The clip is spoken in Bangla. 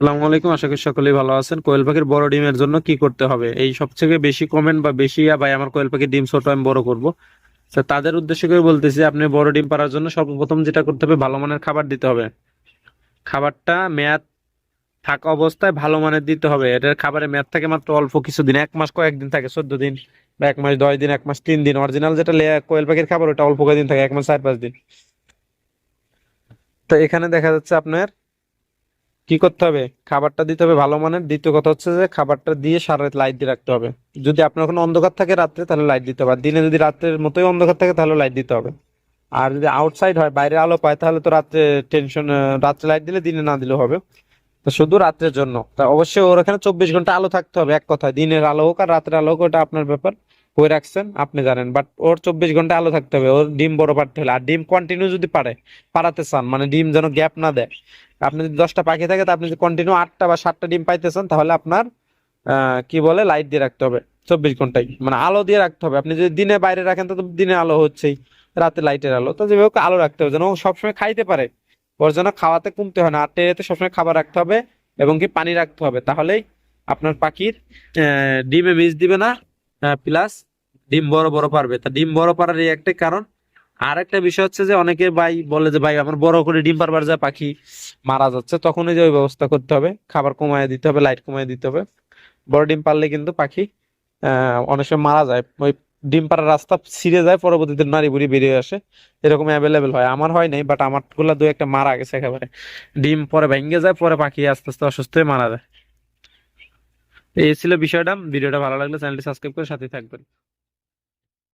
আসসালামু আলাইকুম, আশা করি সকলেই ভালো আছেন। কোয়েল পাখির বড় ডিমের জন্য কি করতে হবে? এই সবথেকে বেশি কমেন্ট বা বেশি ভাই, আমার কোয়েল পাখির ডিম ছোট, আমি বড় করব। তাদের উদ্দেশ্য করে বলতেছি, আপনি বড় ডিম পাড়ার জন্য সর্বপ্রথম যেটা করতে হবে, ভালো মানের খাবার দিতে হবে। খাবারটা মেয়াদ থাকা অবস্থায় ভালো মানের দিতে হবে। এটার খাবারের মেয়াদ থাকে মাত্র অল্প কিছুদিন, এক মাস কয়েকদিন থাকে, চোদ্দ দিন বা এক মাস, দশ দিন, এক মাস, তিন দিন। অরিজিনাল যেটা কোয়েল পাখির খাবার, ওটা অল্প কয়েকদিন থাকে, এক মাস, চার পাঁচ দিন। তো এখানে দেখা যাচ্ছে আপনার কি করতে হবে? খাবারটা দিতে হবে ভালো মানের। দ্বিতীয় কথা হচ্ছে যে, খাবারটা দিয়ে সারা লাইট দিয়ে রাখতে হবে। যদি আপনার কোনো অন্ধকার থাকে রাত্রে, তাহলে লাইট দিতে হবে। আর দিনে যদি রাত্রের মতোই অন্ধকার থাকে, তাহলে লাইট দিতে হবে। আর যদি আউটসাইড হয়, বাইরে আলো পায়, তাহলে তো রাত্রে টেনশন রাত্রে লাইট দিলে দিনে না দিলেও হবে। তো শুধু রাত্রের জন্য। তা অবশ্যই ওর এখানে চব্বিশ ঘণ্টা আলো থাকতে হবে, এক কথায়। দিনের আলো হোক আর রাতের আলো হোক, ওটা আপনার ব্যাপার। হয়ে রাখছেন? আপনি জানেন। বাট ওর চব্বিশ ঘণ্টা আলো থাকতে হবে। ওর ডিম বড় পারতে হলে। আর ডিম কন্টিনিউ যদি পারে পারাতে চান মানে ডিম যেন গ্যাপ না দেয়। আপনি যদি দশটা পাখি থাকে, তা আপনি যদি কন্টিনিউ আটটা বা সাতটা ডিম পাইতেছেন, তাহলে আপনার কি বলে লাইট দিয়ে রাখতে হবে চব্বিশ ঘন্টায়। মানে আলো দিয়ে রাখতে হবে। আপনি যদি দিনে বাইরে রাখেন তো দিনে আলো হচ্ছেই, রাতে লাইটের আলো। তো যেভাবে আলো রাখতে হবে, যেন সবসময় খাইতে পারে। ওর যেন খাওয়াতে কমতে হয় না, আর ট্রেতে সবসময় খাবার রাখতে হবে এবং কি পানি রাখতে হবে। তাহলেই আপনার পাখির ডিমে মিস দিবে না প্লাস ডিম বড় বড় পারবে। তা ডিম বড় পারার এই একটাই কারণ। আর একটা বিষয় হচ্ছে যে অনেকে ভাই বলে যে, ভাই, আমার বড় করে ডিম পারবার যা পাখি মারা যাচ্ছে। তখন যে ওই ব্যবস্থা করতে হবে। খাবার কমায় দিতে হবে লাইট কমায় দিতে হবে। বড় ডিম পারলে কিন্তু পাখি অনেক সময় মারা যায়। ওই ডিম পাড়ার রাস্তা ছিঁড়ে যায়, পরবর্তীতে নারী বুড়ি বেরিয়ে আসে। এরকম অ্যাভেলেবেল হয়। আমার হয় নাই বাট আমারগুলা দু একটা মারা গেছে একেবারে। ডিম পরে ভেঙে যায়, পরে পাখি আস্তে আস্তে অসুস্থ হয়ে মারা যায়। এই ছিল বিষয়টা। ভিডিওটা ভালো লাগলে চ্যানেলটি সাবস্ক্রাইব করে সাথে থাকবেন।